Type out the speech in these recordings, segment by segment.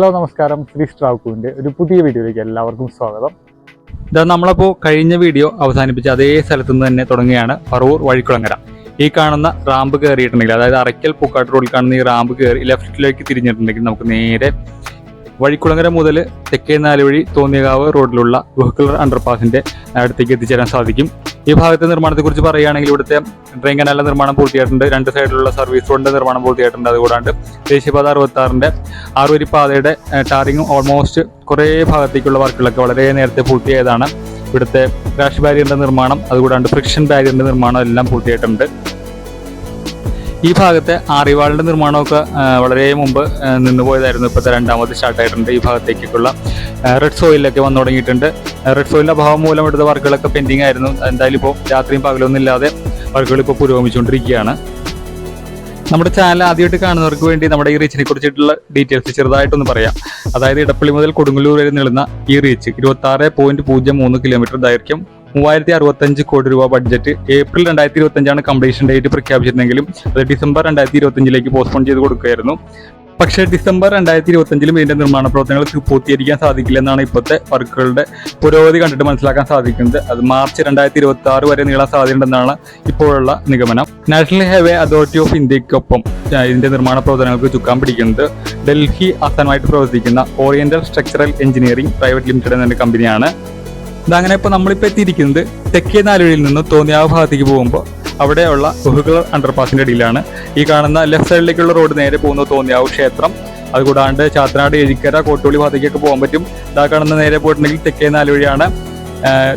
Hello നമസ്കാരം. ശ്രീ സ്ട്രാക്കുവിന്റെ ഒരു പുതിയ വീഡിയോയിലേക്ക് എല്ലാവർക്കും സ്വാഗതം. ഇതാ നമ്മളപ്പോൾ കഴിഞ്ഞ വീഡിയോ അവസാനിപ്പിച്ച അതേ സ്ഥലത്തു നിന്ന് തന്നെ തുടങ്ങുകയാണ് പറവൂർ വഴിക്കുളങ്ങര. ഈ കാണുന്ന റാമ്പ് കയറിയിട്ടുണ്ടെങ്കിൽ അതായത് അറയ്ക്കൽ പൂക്കാട്ട് റോഡിൽ കാണുന്ന ഈ റാമ്പ് കയറി ലെഫ്റ്റിലേക്ക് തിരിഞ്ഞിട്ടുണ്ടെങ്കിൽ നമുക്ക് നേരെ വഴിക്കുളങ്ങര മുതൽ തെക്കേ നാലുവഴി തോന്നിയകാവ് റോഡിലുള്ള വെഹിക്കുലർ അണ്ടർപാസിന്റെ അടുത്തേക്ക് എത്തിച്ചേരാൻ സാധിക്കും. ഈ ഭാഗത്തെ നിർമ്മാണത്തെക്കുറിച്ച് പറയുകയാണെങ്കിൽ ഇവിടുത്തെ ഡ്രെയിൻ കനാലിന്റെ നിർമ്മാണം പൂർത്തിയായിട്ടുണ്ട്. രണ്ട് സൈഡിലുള്ള സർവീസ് റോഡിന്റെ നിർമ്മാണം പൂർത്തിയായിട്ടുണ്ട്. അതുകൂടാണ്ട് ദേശീയപാത അറുപത്തി ആറിന്റെ ആറുവരി പാതയുടെ ടാറിങ്ങും ഓൾമോസ്റ്റ് കുറേ ഭാഗത്തേക്കുള്ള വർക്കുകളൊക്കെ വളരെ നേരത്തെ പൂർത്തിയായതാണ്. ഇവിടുത്തെ ക്രാഷ് ബാരിയറിന്റെ നിർമ്മാണം അതുകൂടാണ്ട് ഫ്രിക്ഷൻ ബാരിയറിന്റെ നിർമ്മാണം എല്ലാം പൂർത്തിയായിട്ടുണ്ട്. ഈ ഭാഗത്തെ ആറിവാളിന്റെ നിർമ്മാണമൊക്കെ വളരെ മുമ്പ് നിന്ന് നിന്നുപോയതായിരുന്നു ഇപ്പോഴത്തെ രണ്ടാമത് സ്റ്റാർട്ടായിട്ടുണ്ട് ഈ ഭാഗത്തേക്കുള്ള റെഡ് സോയിലൊക്കെ വന്നു തുടങ്ങിയിട്ടുണ്ട്. റെഡ് സോയിലിന്റെ അഭാവം മൂലം എടുത്ത വർക്കുകളൊക്കെ പെൻഡിങ് ആയിരുന്നു. എന്തായാലും ഇപ്പോൾ രാത്രിയും പകലൊന്നും ഇല്ലാതെ വർക്കുകൾ ഇപ്പോൾ പുരോഗമിച്ചുകൊണ്ടിരിക്കുകയാണ്. നമ്മുടെ ചാനൽ ആദ്യമായിട്ട് കാണുന്നവർക്ക് വേണ്ടി നമ്മുടെ ഈ റീച്ചിനെ കുറിച്ചിട്ടുള്ള ഡീറ്റെയിൽസ് ചെറുതായിട്ടൊന്ന് പറയാം. അതായത് ഇടപ്പള്ളി മുതൽ കൊടുങ്ങല്ലൂർ വരെ നീളുന്ന ഈ റീച്ച് ഇരുപത്തി ആറ് പോയിന്റ് പൂജ്യം മൂന്ന് കിലോമീറ്റർ ദൈർഘ്യം മൂവായിരത്തി അറുപത്തഞ്ച് കോടി രൂപ ബഡ്ജറ്റ് ഏപ്രിൽ രണ്ടായിരത്തി ഇരുപത്തഞ്ചാണ് കംപ്ലീഷൻ ഡേറ്റ് പ്രഖ്യാപിച്ചിരുന്നെങ്കിലും അത് ഡിസംബർ രണ്ടായിരത്തി ഇരുപത്തഞ്ചിലേക്ക് പോസ്റ്റ്പോൺ ചെയ്ത് കൊടുക്കുകയായിരുന്നു. പക്ഷേ ഡിസംബർ രണ്ടായിരത്തി ഇരുപത്തഞ്ചിലും ഇതിന്റെ നിർമ്മാണ പ്രവർത്തനങ്ങൾ പൂർത്തീകരിക്കാൻ സാധിക്കില്ലെന്നാണ് ഇപ്പോഴത്തെ വർക്കുകളുടെ പുരോഗതി കണ്ടിട്ട് മനസ്സിലാക്കാൻ സാധിക്കുന്നത്. അത് മാർച്ച് രണ്ടായിരത്തി ഇരുപത്തി ആറ് വരെ നീളാൻ സാധ്യതയുണ്ടെന്നാണ് ഇപ്പോഴുള്ള നിഗമനം. നാഷണൽ ഹൈവേ അതോറിറ്റി ഓഫ് ഇന്ത്യക്കൊപ്പം ഇതിന്റെ നിർമ്മാണ പ്രവർത്തനങ്ങൾക്ക് ചുക്കാൻ പിടിക്കുന്നത് ഡൽഹി ആസ്ഥാനമായിട്ട് പ്രവർത്തിക്കുന്ന oriental structural engineering private limited എന്ന കമ്പനിയാണ് ഇതങ്ങനെ ഇപ്പോൾ നമ്മളിപ്പോൾ എത്തിയിരിക്കുന്നത് തെക്കേ നാലുവഴിയിൽ നിന്ന് തോന്നിയാവ് ഭാഗത്തേക്ക് പോകുമ്പോൾ അവിടെയുള്ള വെഹിക്കുലർ അണ്ടർപാസിന്റെ അടിയിലാണ്. ഈ കാണുന്ന ലെഫ്റ്റ് സൈഡിലേക്കുള്ള റോഡ് നേരെ പോകുന്ന തോന്നിയാവ് ക്ഷേത്രം. അതുകൂടാണ്ട് ചാത്തനാട് എഴിക്കര കോട്ടൂളി ഭാഗത്തേക്കൊക്കെ പോകാൻ പറ്റും. ഇതാ കാണുന്ന നേരെ പോയിട്ടുണ്ടെങ്കിൽ തെക്കേ നാലുവഴിയാണ്.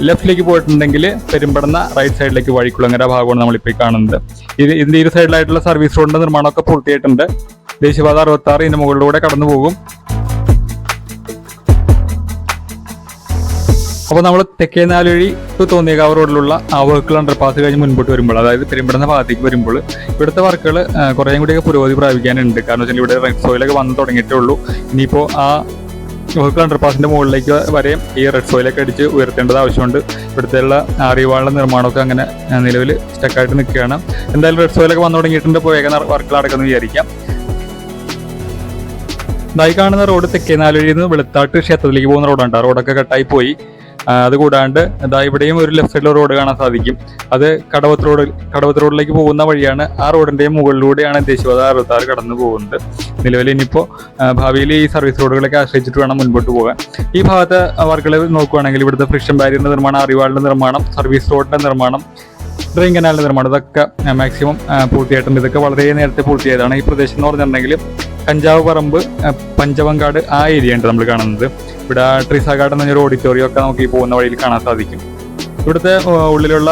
ലെഫ്റ്റിലേക്ക് പോയിട്ടുണ്ടെങ്കിൽ പെരുമ്പടന്ന റൈറ്റ് സൈഡിലേക്ക് വഴിക്കുളങ്ങര ഭാഗമാണ് നമ്മളിപ്പോൾ കാണുന്നത്. ഇത് ഇതിന്റെ ഇരു സൈഡിലായിട്ടുള്ള സർവീസ് റോഡിന്റെ നിർമ്മാണമൊക്കെ പൂർത്തിയായിട്ടുണ്ട്. ദേശീയപാത അറുപത്തി ആറ് ഇതിന്റെ മുകളിലൂടെ കടന്നു പോകും അപ്പോൾ നമ്മൾ തെക്കേനാലുവഴി നാലുവഴി ടു റോഡിലുള്ള ആ വർക്കുകൾ അണ്ടർപാസ് കഴിഞ്ഞ് മുൻപോട്ട് വരുമ്പോൾ അതായത് പെരുമ്പടുന്ന ഭാഗത്തേക്ക് വരുമ്പോൾ ഇവിടുത്തെ വർക്കുകൾ കുറേയും കൂടിയൊക്കെ പുരോഗതി പ്രാപിക്കാനുണ്ട്. കാരണം വെച്ചാൽ ഇവിടെ റെഡ് സോയിലൊക്കെ വന്ന് തുടങ്ങിയിട്ടേ ഉള്ളൂ. ഇനിയിപ്പോൾ ആ വർക്കുകൾ അണ്ടർപാസിന്റെ മുകളിലേക്ക് വരെ ഈ റെഡ് സോയിലൊക്കെ അടിച്ച് ഉയർത്തേണ്ടത് ആവശ്യമുണ്ട്. ഇവിടുത്തെയുള്ള ആറിവാളിന്റെ നിർമ്മാണമൊക്കെ അങ്ങനെ നിലവിൽ സ്റ്റക്കായിട്ട് നിൽക്കുകയാണ്. എന്തായാലും റെഡ് സോയിലൊക്കെ വന്നു തുടങ്ങിയിട്ടുണ്ട്. ഇപ്പോൾ വേഗം വർക്കുകൾ അടക്കുമെന്ന് വിചാരിക്കാം. ഇതായി കാണുന്ന റോഡ് തെക്കേനാലുവഴിയിൽ നിന്ന് വെളുത്താട്ട് ക്ഷേത്രത്തിലേക്ക് പോകുന്ന റോഡാണ് റോഡൊക്കെ കട്ടായി പോയി. അതുകൂടാണ്ട് ഇതാ ഇവിടെയും ഒരു ലെഫ്റ്റ് സൈഡിൽ റോഡ് കാണാൻ സാധിക്കും. അത് കടവത്ത് റോഡ് കടവത്ത് റോഡിലേക്ക് പോകുന്ന വഴിയാണ് ആ റോഡിന്റെ മുകളിലൂടെയാണ് ദേശീയപാത അറുപത്താറ് കടന്നു പോകുന്നത്. നിലവിൽ ഇനിയിപ്പോൾ ഭാവിയിൽ ഈ സർവീസ് റോഡുകളൊക്കെ ആശ്രയിച്ചിട്ട് വേണം മുൻപോട്ട് പോകാൻ. ഈ ഭാഗത്തെ വർക്കുകൾ നോക്കുകയാണെങ്കിൽ ഇവിടുത്തെ ഫ്രിക്ഷൻ ബാരിയറിന്റെ നിർമ്മാണം അറിവാളിന്റെ നിർമ്മാണം സർവീസ് റോഡിന്റെ നിർമ്മാണം ഡ്രെയിൻ കനാലിന്റെ നിർമ്മാണം ഇതൊക്കെ മാക്സിമം പൂർത്തിയായിട്ടുണ്ട്. ഇതൊക്കെ വളരെ നേരത്തെ പൂർത്തിയായതാണ്. ഈ പ്രദേശം എന്ന് പറഞ്ഞിട്ടുണ്ടെങ്കിൽ കഞ്ചാവ് പറമ്പ് പഞ്ചവങ്കാട് ആ ഏരിയ ഉണ്ട് നമ്മൾ കാണുന്നത്. ഇവിടെ ട്രിസ ഗാർഡൻ എന്നൊരു ഓഡിറ്റോറിയം ഒക്കെ നമുക്ക് ഈ പോകുന്ന വഴിയിൽ കാണാൻ സാധിക്കും. ഇവിടുത്തെ ഉള്ളിലുള്ള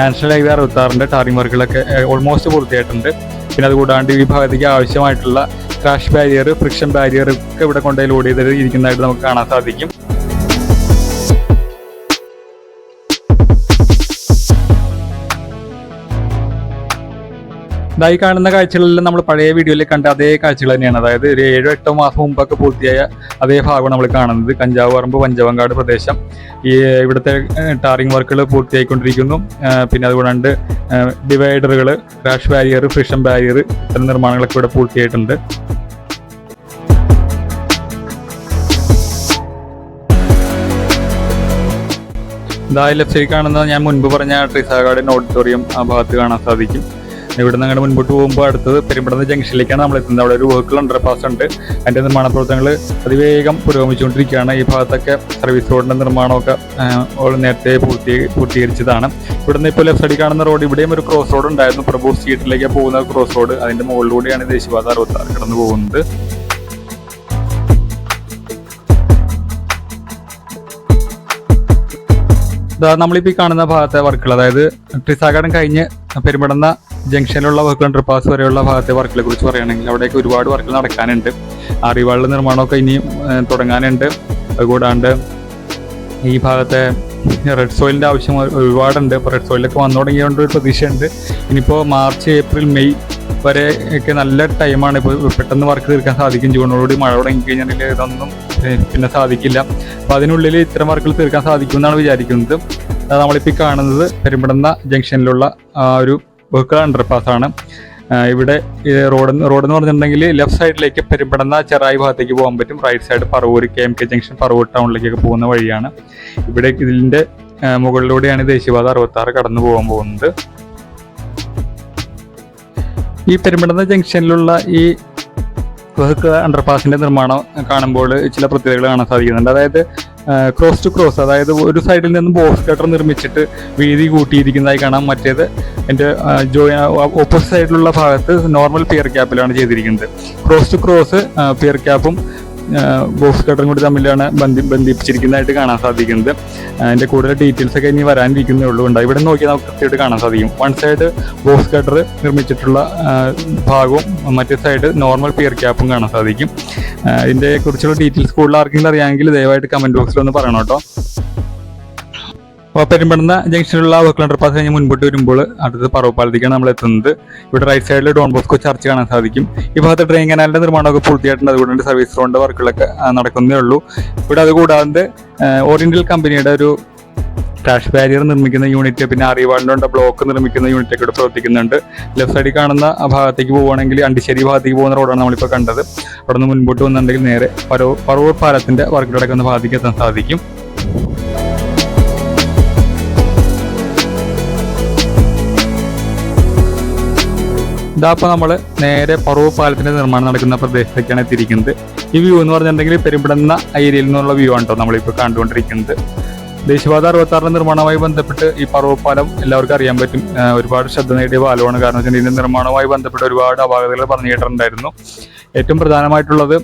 നാഷണൽ ഹൈവേ അറുപത്താറിന്റെ ടാറിംഗ് വർക്കുകളൊക്കെ ഓൾമോസ്റ്റ് പൂർത്തിയായിട്ടുണ്ട്. പിന്നെ അതുകൂടാണ്ട് ഈ ഭാഗത്തേക്ക് ആവശ്യമായിട്ടുള്ള ക്രാഷ് ബാരിയർ ഫ്രിക്ഷൻ ബാരിയർ ഒക്കെ ഇവിടെ കൊണ്ടുപോയി ലോഡ് ചെയ്തിരിക്കുന്നതായിട്ട് നമുക്ക് കാണാൻ സാധിക്കും. ഇതായി കാണുന്ന കാഴ്ചകളെല്ലാം നമ്മൾ പഴയ വീഡിയോയിൽ കണ്ട അതേ കാഴ്ചകൾ തന്നെയാണ്. അതായത് ഒരു ഏഴോ എട്ടോ മാസം മുമ്പൊക്കെ പൂർത്തിയായ അതേ ഭാഗമാണ് നമ്മൾ കാണുന്നത്. കഞ്ചാവ് പറമ്പ് പഞ്ചവങ്കാട് പ്രദേശം. ഈ ഇവിടുത്തെ ടാറിംഗ് വർക്കുകൾ പൂർത്തിയായിക്കൊണ്ടിരിക്കുന്നു. പിന്നെ അതുകൊണ്ട് ഡിവൈഡറുകൾ ക്രാഷ് ബാരിയർ ഫ്രിഷൻ ബാരിയർ ഇത്തരം നിർമ്മാണങ്ങളൊക്കെ ഇവിടെ പൂർത്തിയായിട്ടുണ്ട്. ഇതാ ലെഫ്റ്റ് സൈഡ് കാണുന്നത് ഞാൻ മുൻപ് പറഞ്ഞ ട്രിസാ ഗാർഡൻ ഓഡിറ്റോറിയം ആ ഭാഗത്ത് കാണാൻ സാധിക്കും. ഇവിടെ നിന്ന് അങ്ങോട്ട് മുൻപോട്ട് പോകുമ്പോൾ അടുത്തത് പെരുമ്പടന്ന ജംഗ്ഷനിലേക്കാണ് നമ്മൾ എത്തുന്നത്. അവിടെ ഒരു വെഹിക്കിൾ അണ്ടർപാസ് ഉണ്ട്. അതിന്റെ നിർമ്മാണ പ്രവർത്തനങ്ങൾ അതിവേഗം പുരോഗമിച്ചുകൊണ്ടിരിക്കുകയാണ്. ഈ ഭാഗത്തൊക്കെ സർവീസ് റോഡിന്റെ നിർമ്മാണമൊക്കെ നേരത്തെ പൂർത്തി പൂർത്തീകരിച്ചതാണ്. ഇവിടെ ഇവിടുന്ന് ഇപ്പോൾ ലെഫ്റ്റ് സൈഡിൽ കാണുന്ന റോഡ് ഇവിടെയും ഒരു ക്രോസ് റോഡ് ഉണ്ടായിരുന്നു. പ്രഭു സ്ട്രീറ്റിലേക്ക് പോകുന്ന ക്രോസ് റോഡ് അതിന്റെ മുകളിലൂടെയാണ് ദേശീയപാത അറുപത്തി ആറ് കടന്നു പോകുന്നത്. നമ്മളിപ്പോൾ ഈ കാണുന്ന ഭാഗത്തെ വർക്കുകൾ അതായത് ട്രിസാഗാർഡൻ കഴിഞ്ഞ് പെരുമ്പടന്ന ജംഗ്ഷനിലുള്ള വർക്ക് അണ്ടർപാസ് വരെയുള്ള ഭാഗത്തെ വർക്കിനെ കുറിച്ച് പറയുകയാണെങ്കിൽ അവിടെയൊക്കെ ഒരുപാട് വർക്കുകൾ നടക്കാനുണ്ട്. അറിവാളുടെ നിർമ്മാണമൊക്കെ ഇനിയും തുടങ്ങാനുണ്ട്. അതുകൂടാണ്ട് ഈ ഭാഗത്തെ റെഡ് സോയിലിന്റെ ആവശ്യം ഒരു- ഒരുപാടുണ്ട്. ഇപ്പോൾ റെഡ് സോയിലൊക്കെ വന്നു തുടങ്ങിയതുകൊണ്ട് ഒരു പ്രതീക്ഷയുണ്ട്. ഇനിയിപ്പോൾ മാർച്ച് ഏപ്രിൽ മെയ് വരെ ഒക്കെ നല്ല ടൈമാണ് ഇപ്പോൾ പെട്ടെന്ന് വർക്ക് തീർക്കാൻ സാധിക്കും. ജൂണോടുകൂടി മഴ തുടങ്ങിക്കഴിഞ്ഞാൽ ഇതൊന്നും പിന്നെ സാധിക്കില്ല. അപ്പോൾ അതിനുള്ളിൽ ഇത്തരം വർക്കുകൾ തീർക്കാൻ സാധിക്കുമെന്നാണ് വിചാരിക്കുന്നത്. നമ്മളിപ്പോൾ കാണുന്നത് പെരുമ്പടന്ന ജംഗ്ഷനിലുള്ള ഒരു വെഹിക്കിൾ അണ്ടർപാസ് ആണ് ഇവിടെ റോഡ് റോഡ് എന്ന് പറഞ്ഞിട്ടുണ്ടെങ്കിൽ ലെഫ്റ്റ് സൈഡിലേക്ക് പെരുമ്പടന്ന ചെറായി ഭാഗത്തേക്ക് പോകാൻ പറ്റും. Right side Paravur K M K junction Paravur ടൗണിലേക്കൊക്കെ പോകുന്ന വഴിയാണ്. ഇവിടെ ഇതിന്റെ മുകളിലൂടെയാണ് ദേശീയപാത അറുപത്തി ആറ് കടന്നു പോകാൻ പോകുന്നത്. ഈ പെരുമ്പടന്ന ജംഗ്ഷനിലുള്ള ഈ വെഹിക്കിൾ അണ്ടർപാസിന്റെ നിർമ്മാണം കാണുമ്പോൾ ചില പ്രത്യേകതകൾ കാണാൻ സാധിക്കുന്നുണ്ട്. അതായത് ക്രോസ് ടു ക്രോസ് അതായത് ഒരു സൈഡിൽ നിന്ന് ബോക്സ് കട്ടർ നിർമ്മിച്ചിട്ട് വീതി കൂട്ടിയിരിക്കുന്നതായി കാണാം. മറ്റേത് എന്റെ ജോയി ഓപ്പോസിറ്റ് സൈഡിലുള്ള ഭാഗത്ത് നോർമൽ പിയർ ക്യാപ്പിലാണ് ചെയ്തിരിക്കുന്നത്. ക്രോസ് ടു ക്രോസ് പിയർ ക്യാപ്പും ബോക്സ് കട്ടറും കൂടി തമ്മിലാണ് ബന്ധി ബന്ധിപ്പിച്ചിരിക്കുന്നതായിട്ട് കാണാൻ സാധിക്കുന്നത്. അതിന്റെ കൂടുതൽ ഡീറ്റെയിൽസ് ഒക്കെ ഇനി വരാനിരിക്കുന്നേ ഉള്ളൂ. ഉണ്ട് ഇവിടെ നോക്കിയാൽ നമുക്ക് കൃത്യമായിട്ട് കാണാൻ സാധിക്കും. വൺ സൈഡ് ബോക്സ് കട്ടർ നിർമ്മിച്ചിട്ടുള്ള ഭാഗവും മറ്റേ സൈഡ് നോർമൽ പിയർ ക്യാപ്പും കാണാൻ സാധിക്കും. ഇതിന്റെ കുറിച്ചുള്ള ഡീറ്റെയിൽസ് കൂടുതൽ ആർക്കെങ്കിലും അറിയാമെങ്കിൽ ദയവായിട്ട് കമന്റ് ബോക്സിൽ ഒന്ന് പറയണം കേട്ടോ. പെരുമ്പടുന്ന ജംഗ്ഷനിലുള്ള വർക്കൽ അണ്ടർപാസ് കഴിഞ്ഞ് മുൻപോട്ട് വരുമ്പോൾ അടുത്ത പറവപ്പാലത്തേക്കാണ് നമ്മൾ എത്തുന്നത്. ഇവിടെ റൈറ്റ് സൈഡിൽ ഡോൺ ബോസ്കോ ചർച്ച് കാണാൻ സാധിക്കും. ഈ ഭാഗത്ത് ട്രെയിൻ കനാലിന്റെ നിർമ്മാണമൊക്കെ പൂർത്തിയായിട്ടുണ്ട്. അതുകൊണ്ട് സർവീസ് റോഡിന്റെ വർക്കുകളൊക്കെ നടക്കുന്നേ ഉള്ളൂ. ഇവിടെ അതുകൂടാതെ ഓറിയന്റൽ കമ്പനിയുടെ ഒരു ക്രാഷ് ബാരിയർ നിർമ്മിക്കുന്ന യൂണിറ്റ് പിന്നെ അറിവാളിന്റെ ബ്ലോക്ക് നിർമ്മിക്കുന്ന യൂണിറ്റ് ഒക്കെ ഇവിടെ പ്രവർത്തിക്കുന്നുണ്ട്. ലെഫ്റ്റ് സൈഡിൽ കാണുന്ന ആ ഭാഗത്തേക്ക് പോവുകയാണെങ്കിൽ അണ്ടിശ്ശേരി ഭാഗത്തേക്ക് പോകുന്ന റോഡാണ് നമ്മളിപ്പോൾ കണ്ടത്. അവിടെ നിന്ന് മുൻപോട്ട് വന്നിട്ടുണ്ടെങ്കിൽ നേരെ പറവൂർ വർക്കിൽ നടക്കുന്ന ഭാഗത്തേക്ക് എത്താൻ സാധിക്കും. ഇതാ അപ്പോൾ നമ്മൾ നേരെ പറവ് പാലത്തിന്റെ നിർമ്മാണം നടക്കുന്ന പ്രദേശത്തേക്കാണ് എത്തിയിരിക്കുന്നത്. ഈ വ്യൂ എന്ന് പറഞ്ഞിട്ടുണ്ടെങ്കിൽ പെരുമ്പടുന്ന ഏരിയയിൽ നിന്നുള്ള വ്യൂ ആണ് കേട്ടോ നമ്മളിപ്പോൾ കണ്ടുകൊണ്ടിരിക്കുന്നത്. ദേശീയപാത അറുപത്താറിന്റെ നിർമ്മാണവുമായി ബന്ധപ്പെട്ട് ഈ പറവപ്പാലം എല്ലാവർക്കും അറിയാൻ പറ്റും. ഒരുപാട് ശ്രദ്ധ നേടിയ പാലമാണ്. കാരണം വെച്ചാൽ ഇതിന്റെ നിർമ്മാണവുമായി ബന്ധപ്പെട്ട് ഒരുപാട് അപാകതകൾ പറഞ്ഞു കേട്ടിട്ടുണ്ടായിരുന്നു. ഏറ്റവും പ്രധാനമായിട്ടുള്ളത്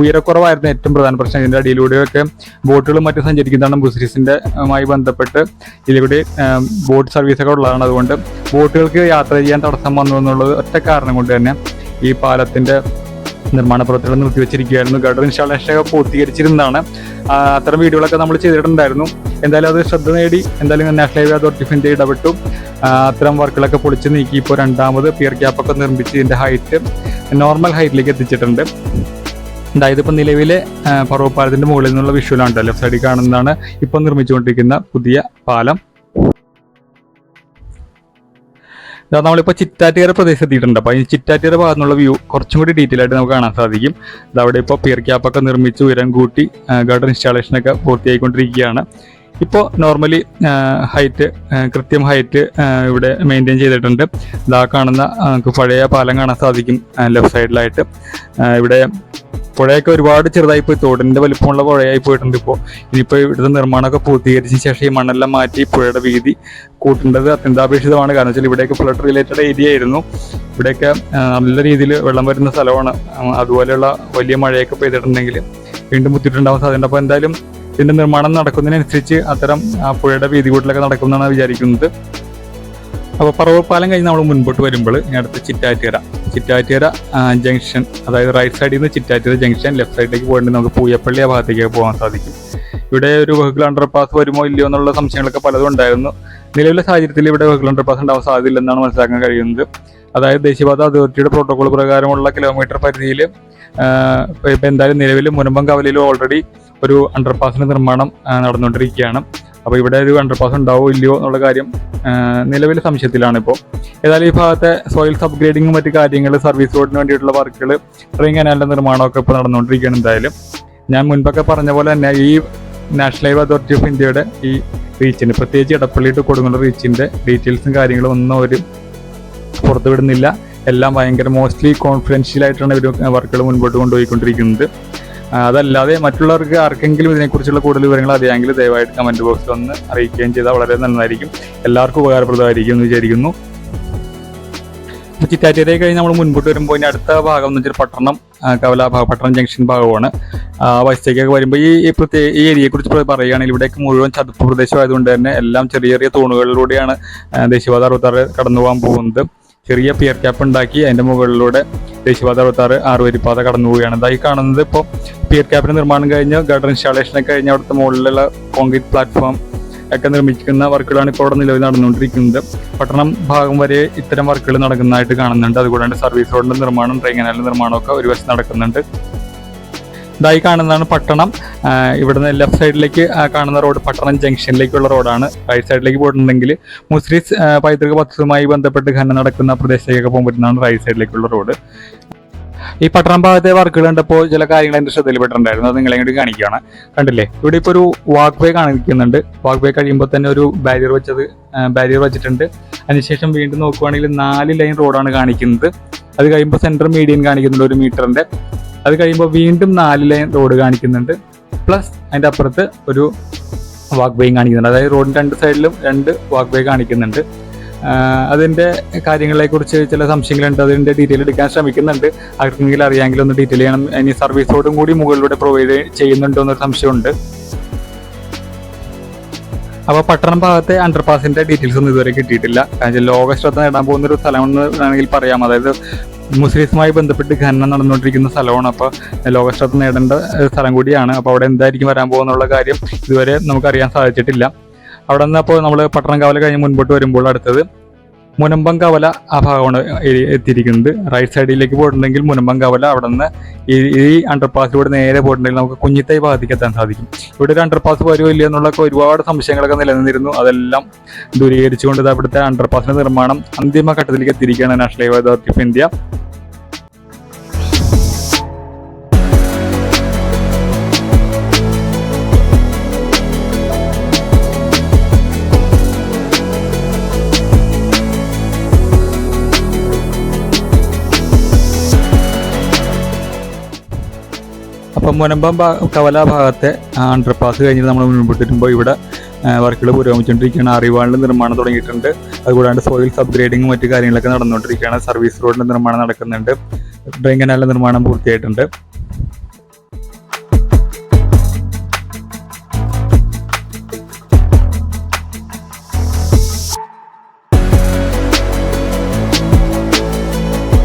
ഉയരക്കുറവായിരുന്നു ഏറ്റവും പ്രധാന പ്രശ്നം. ഇതിന്റെ അടിയിലൂടെയൊക്കെ ബോട്ടുകളും മറ്റും സഞ്ചരിക്കുന്നതാണ് ബുസിനസിന്റെ മായി ബന്ധപ്പെട്ട് ഇതിലൂടെ ബോട്ട് സർവീസൊക്കെ ഉള്ളതാണ്. അതുകൊണ്ട് ബോട്ടുകൾക്ക് യാത്ര ചെയ്യാൻ തടസ്സം വന്നു എന്നുള്ളത് ഒറ്റ കാരണം കൊണ്ട് തന്നെ ഈ പാലത്തിന്റെ നിർമ്മാണ പ്രവർത്തനങ്ങൾ നിർത്തിവെച്ചിരിക്കുകയായിരുന്നു. ഗഡർ ഇൻസ്റ്റാളേഷനൊക്കെ പൂർത്തീകരിച്ചിരുന്നതാണ്. അത്തരം വീഡിയോകളൊക്കെ നമ്മൾ ചെയ്തിട്ടുണ്ടായിരുന്നു. എന്തായാലും അത് ശ്രദ്ധ നേടി എന്തായാലും national highway authority of India ഇടപെട്ടു. അത്തരം വർക്കുകളൊക്കെ പൊളിച്ച് നീക്കി ഇപ്പോൾ രണ്ടാമത് പിയർ ക്യാപ്പൊക്കെ നിർമ്മിച്ച് ഇതിന്റെ ഹൈറ്റ് നോർമൽ ഹൈറ്റിലേക്ക് എത്തിച്ചിട്ടുണ്ട്. അതായത് ഇപ്പം നിലവിലെ പർവപാലത്തിന്റെ മുകളിൽ നിന്നുള്ള വിഷ്വലാണ് ലെഫ്റ്റ് സൈഡിൽ കാണുന്നതാണ് ഇപ്പം നിർമ്മിച്ചുകൊണ്ടിരിക്കുന്ന പുതിയ പാലം. നമ്മളിപ്പോൾ ചിറ്റാറ്റുകര പ്രദേശത്ത് എത്തിയിട്ടുണ്ട് അപ്പോൾ ഈ ചിറ്റാറ്റുകര ഭാഗത്തുള്ള വ്യൂ കുറച്ചും കൂടി ഡീറ്റെയിൽ ആയിട്ട് നമുക്ക് കാണാൻ സാധിക്കും. അവിടെ ഇപ്പോൾ പിയർ ക്യാപ്പൊക്കെ നിർമ്മിച്ച് ഉയരം കൂട്ടി ഗാർഡൻ ഇൻസ്റ്റാളേഷനൊക്കെ പൂർത്തിയായിക്കൊണ്ടിരിക്കുകയാണ്. ഇപ്പോൾ നോർമലി ഹൈറ്റ് കൃത്യം ഹൈറ്റ് ഇവിടെ മെയിന്റെയിൻ ചെയ്തിട്ടുണ്ട്. ഇതാ കാണുന്ന നമുക്ക് പഴയ പാലം കാണാൻ സാധിക്കും ലെഫ്റ്റ് സൈഡിലായിട്ട് ഇവിടെ പുഴയൊക്കെ ഒരുപാട് ചെറുതായി പോയി. തോടിന്റെ വലിപ്പമുള്ള പുഴയായി പോയിട്ടുണ്ട് ഇപ്പോൾ ഇനിയിപ്പോൾ ഇവിടുത്തെ നിർമ്മാണമൊക്കെ പൂർത്തീകരിച്ച ശേഷം ഈ മണ്ണെല്ലാം മാറ്റി പുഴയുടെ വീതി കൂട്ടേണ്ടത് അത്യന്താപേക്ഷിതമാണ്. കാരണം വെച്ചാൽ ഇവിടെയൊക്കെ ഫ്ലഡ് റിലേറ്റഡ് ഏരിയ ആയിരുന്നു. ഇവിടെയൊക്കെ നല്ല രീതിയിൽ വെള്ളം വരുന്ന സ്ഥലമാണ്. അതുപോലെയുള്ള വലിയ മഴയൊക്കെ പെയ്തിട്ടുണ്ടെങ്കിൽ വീണ്ടും ബുദ്ധിമുട്ടുണ്ടാവാൻ സാധ്യത അപ്പോൾ എന്തായാലും ഇതിന്റെ നിർമ്മാണം നടക്കുന്നതിനനുസരിച്ച് അത്തരം പുഴയുടെ വീതി കൂട്ടിലൊക്കെ നടക്കുമെന്നാണ് വിചാരിക്കുന്നത്. അപ്പോൾ പറവൂർ പാലം കഴിഞ്ഞ് നമ്മൾ മുൻപോട്ട് വരുമ്പോൾ അടുത്ത് ചിറ്റാറ്റുകര. ചിറ്റാറ്റുകര ജംഗ്ഷൻ അതായത് റൈറ്റ് സൈഡിൽ നിന്ന് ചിറ്റാറ്റുകര ജംഗ്ഷൻ ലെഫ്റ്റ് സൈഡിലേക്ക് പോയിട്ട് നമുക്ക് പൂയപ്പള്ളി ആ ഭാഗത്തേക്ക് പോകാൻ സാധിക്കും. ഇവിടെ ഒരു വെഹിക്കിൾ അണ്ടർപാസ് വരുമോ ഇല്ലയോ എന്നുള്ള സംശയങ്ങളൊക്കെ പലതും ഉണ്ടായിരുന്നു. നിലവിലെ സാഹചര്യത്തിൽ ഇവിടെ വെഹിക്കിൾ അണ്ടർപാസ് ഉണ്ടാവാൻ സാധ്യതയില്ലെന്നാണ് മനസ്സിലാക്കാൻ കഴിയുന്നത്. അതായത് ദേശീയപാത അതോറിറ്റിയുടെ പ്രോട്ടോകോൾ പ്രകാരമുള്ള കിലോമീറ്റർ പരിധിയിൽ ഇപ്പം എന്തായാലും നിലവിൽ മുനമ്പം ഓൾറെഡി ഒരു അണ്ടർപാസിന്റെ നിർമ്മാണം നടന്നുകൊണ്ടിരിക്കുകയാണ്. അപ്പോൾ ഇവിടെ ഒരു അണ്ടർപാസ് ഉണ്ടാവോ ഇല്ലയോ എന്നുള്ള കാര്യം നിലവിൽ സംശയത്തിലാണ് ഇപ്പോൾ ഏതായാലും ഈ ഭാഗത്തെ സോയിൽസ് അപ്ഗ്രേഡിങ്ങും മറ്റു കാര്യങ്ങൾ സർവീസ് റോഡിന് വേണ്ടിയിട്ടുള്ള വർക്കുകൾ ട്രെയിൻ കനാലിന്റെ നിർമ്മാണമൊക്കെ ഇപ്പോൾ നടന്നുകൊണ്ടിരിക്കുകയാണ് എന്തായാലും. ഞാൻ മുൻപൊക്കെ പറഞ്ഞ പോലെ തന്നെ ഈ നാഷണൽ ഹൈവേ അതോറിറ്റി ഓഫ് ഇന്ത്യയുടെ ഈ റീച്ചിന് പ്രത്യേകിച്ച് ഇടപ്പള്ളി ടു കൊടുങ്ങുള്ള റീച്ചിന്റെ ഡീറ്റെയിൽസും കാര്യങ്ങളും ഒന്നും അവർ പുറത്തു വിടുന്നില്ല എല്ലാം ഭയങ്കര മോസ്റ്റ്ലി കോൺഫിഡൻഷ്യൽ ആയിട്ടാണ് ഇവർ വർക്കുകൾ മുൻപോട്ട് കൊണ്ടുപോയിക്കൊണ്ടിരിക്കുന്നത്. അതല്ലാതെ മറ്റുള്ളവർക്ക് ആർക്കെങ്കിലും ഇതിനെക്കുറിച്ചുള്ള കൂടുതൽ വിവരങ്ങൾ അറിയാമെങ്കിൽ ദയവായിട്ട് കമന്റ് ബോക്സിൽ ഒന്ന് അറിയിക്കുകയും ചെയ്താൽ വളരെ നന്നായിരിക്കും. എല്ലാവർക്കും ഉപകാരപ്രദമായിരിക്കും എന്ന് വിചാരിക്കുന്നു. ചിറ്റാറ്റേരെ കഴിഞ്ഞ് നമ്മൾ മുൻപോട്ട് വരുമ്പോൾ ഇനി അടുത്ത ഭാഗം എന്ന് വെച്ചാൽ പട്ടണം കവല ഭാഗം പട്ടണം ജംഗ്ഷൻ ഭാഗമാണ്. ആ, വശത്തേക്കൊക്കെ വരുമ്പോൾ ഈ പ്രത്യേക ഈ ഏരിയയെക്കുറിച്ച് പറയുകയാണെങ്കിൽ ഇവിടേക്ക് മുഴുവൻ ചതുപ്പ് പ്രദേശമായതുകൊണ്ട് തന്നെ എല്ലാം ചെറിയ ചെറിയ തൂണുകളിലൂടെയാണ് ദേശീയപാത അറുപത്താറ് കടന്നു പോകാൻ പോകുന്നത്. ചെറിയ പിയർ ക്യാപ്പ് ഉണ്ടാക്കി അതിന്റെ മുകളിലൂടെ ദേശീയപാത അറുപത്താറ് ആറുവരിപ്പാത കടന്നു പോവുകയാണ്. ഇതായി കാണുന്നത് ഇപ്പോൾ പിയർ ക്യാപ്പിന്റെ നിർമ്മാണം കഴിഞ്ഞ് ഗാർഡൻ ഇൻസ്റ്റാളേഷനൊക്കെ കഴിഞ്ഞ് അവിടുത്തെ മുകളിലുള്ള കോൺക്രീറ്റ് പ്ലാറ്റ്ഫോം ഒക്കെ നിർമ്മിക്കുന്ന വർക്കുകളാണ് ഇപ്പോൾ അവിടെ നിലവിൽ നടന്നുകൊണ്ടിരിക്കുന്നത്. പട്ടണം ഭാഗം വരെ ഇത്തരം വർക്കുകൾ നടക്കുന്നതായിട്ട് കാണുന്നുണ്ട്. അതുകൂടാണ്ട് സർവീസ് റോഡിന്റെ നിർമ്മാണം ട്രെയിൻ കനാലിന്റെ നിർമ്മാണമൊക്കെ ഒരു വശം നടക്കുന്നുണ്ട്. ഇതായി കാണുന്നതാണ് പട്ടണം. ഇവിടുന്ന് ലെഫ്റ്റ് സൈഡിലേക്ക് കാണുന്ന റോഡ് പട്ടണം ജംഗ്ഷനിലേക്കുള്ള റോഡാണ് റൈറ്റ് സൈഡിലേക്ക് പോയിട്ടുണ്ടെങ്കിൽ മുസ്ലിസ് പൈതൃക പദ്ധതിയുമായി ബന്ധപ്പെട്ട് ഖനനം നടക്കുന്ന പ്രദേശത്തേക്കൊക്കെ പറ്റുന്നതാണ് റൈറ്റ് സൈഡിലേക്കുള്ള റോഡ് ഈ പട്ടണം ഭാഗത്തെ വർക്കുകൾ കണ്ടപ്പോൾ ചില കാര്യങ്ങൾ എന്റെ ശ്രദ്ധയിൽപ്പെട്ടിട്ടുണ്ടായിരുന്നു. അത് നിങ്ങളെ കാണിക്കുകയാണ്. കണ്ടില്ലേ? ഇവിടെ ഇപ്പോൾ ഒരു വാക്ക് വേ കാണിക്കുന്നുണ്ട്. വാക്ക് വേ കഴിയുമ്പോൾ തന്നെ ഒരു ബാരിയർ വെച്ചത് ബാരിയർ വെച്ചിട്ടുണ്ട്. അതിനുശേഷം വീണ്ടും നോക്കുവാണെങ്കിൽ നാല് ലൈൻ റോഡാണ് കാണിക്കുന്നത്. അത് കഴിയുമ്പോൾ സെൻട്രൽ മീഡിയൻ കാണിക്കുന്നുണ്ട് ഒരു മീറ്ററിന്റെ അത് കഴിയുമ്പോൾ വീണ്ടും നാല് ലൈൻ റോഡ് കാണിക്കുന്നുണ്ട്. പ്ലസ് അതിന്റെ അപ്പുറത്ത് ഒരു വാക്ക് വേയും കാണിക്കുന്നുണ്ട്. അതായത് റോഡിന്റെ രണ്ട് സൈഡിലും രണ്ട് വാക്ക് വേ കാണിക്കുന്നുണ്ട്. അതിന്റെ കാര്യങ്ങളെക്കുറിച്ച് ചില സംശയങ്ങളുണ്ട്. അതിന്റെ ഡീറ്റെയിൽ എടുക്കാൻ ശ്രമിക്കുന്നുണ്ട്. ആർക്കെങ്കിലും അറിയാമെങ്കിൽ ഒന്ന് ഡീറ്റെയിൽ ചെയ്യണം. ഇനി സർവീസോടും കൂടി മുകളിലൂടെ പ്രൊവൈഡ് ചെയ്യുന്നുണ്ടോ എന്നൊരു സംശയമുണ്ട്. അപ്പോൾ പട്ടണം ഭാഗത്തെ അണ്ടർപാസിന്റെ ഡീറ്റെയിൽസ് ഒന്നും ഇതുവരെ കിട്ടിയിട്ടില്ല. കാരണം ലോക ശ്രദ്ധ നേടാൻ പോകുന്ന ഒരു സ്ഥലമെന്ന് വേണമെങ്കിൽ പറയാം. അതായത് മുസ്ലിംസുമായി ബന്ധപ്പെട്ട് ഖനനം നടന്നുകൊണ്ടിരിക്കുന്ന സ്ഥലമാണ്. അപ്പോൾ ലോക ശ്രദ്ധ നേടേണ്ട സ്ഥലം കൂടിയാണ്. അപ്പോൾ അവിടെ എന്തായിരിക്കും വരാൻ പോകുന്നുള്ള കാര്യം ഇതുവരെ നമുക്ക് അറിയാൻ സാധിച്ചിട്ടില്ല. അവിടെ നിന്ന് അപ്പോൾ നമ്മൾ പട്ടണം കവല കഴിഞ്ഞ് മുൻപോട്ട് വരുമ്പോൾ അടുത്തത് മുനമ്പം കവല ആ ഭാഗമാണ് എത്തിയിരിക്കുന്നത്. റൈറ്റ് സൈഡിലേക്ക് പോയിട്ടുണ്ടെങ്കിൽ മുനമ്പം കവല അവിടെ നിന്ന് ഈ ഈ അണ്ടർപാസിലൂടെ നേരെ പോയിട്ടുണ്ടെങ്കിൽ നമുക്ക് കുഞ്ഞിത്തൈ ഭാഗത്തേക്ക് എത്താൻ സാധിക്കും. ഇവിടെ ഒരു അണ്ടർപാസ് വരുമോ ഇല്ല എന്നുള്ള ഒരുപാട് സംശയങ്ങളൊക്കെ നിലനിന്നിരുന്നു. അതെല്ലാം ദൂരീകരിച്ചുകൊണ്ട് അവിടുത്തെ അണ്ടർപാസിന്റെ നിർമ്മാണം അന്തിമ ഘട്ടത്തിലേക്ക് എത്തിയിരിക്കുകയാണ് national highway authority of India അപ്പം മുനമ്പം കവല ഭാഗത്തെ അണ്ടർപാസ് കഴിഞ്ഞിട്ട് നമ്മൾ മുൻപോട്ട് വരുമ്പോൾ ഇവിടെ വർക്കുകൾ പുരോഗമിച്ചുകൊണ്ടിരിക്കുകയാണ് അറിവാളിന്റെ നിർമ്മാണം തുടങ്ങിയിട്ടുണ്ട്. അതുകൂടാണ്ട് സോയിൽസ് അപ്ഗ്രേഡിങ്ങും മറ്റു കാര്യങ്ങളൊക്കെ നടന്നുകൊണ്ടിരിക്കുകയാണ്. സർവീസ് റോഡിന്റെ നിർമ്മാണം നടക്കുന്നുണ്ട്. ഡ്രെയിൻ കനാലിന്റെ നിർമ്മാണം പൂർത്തിയായിട്ടുണ്ട്.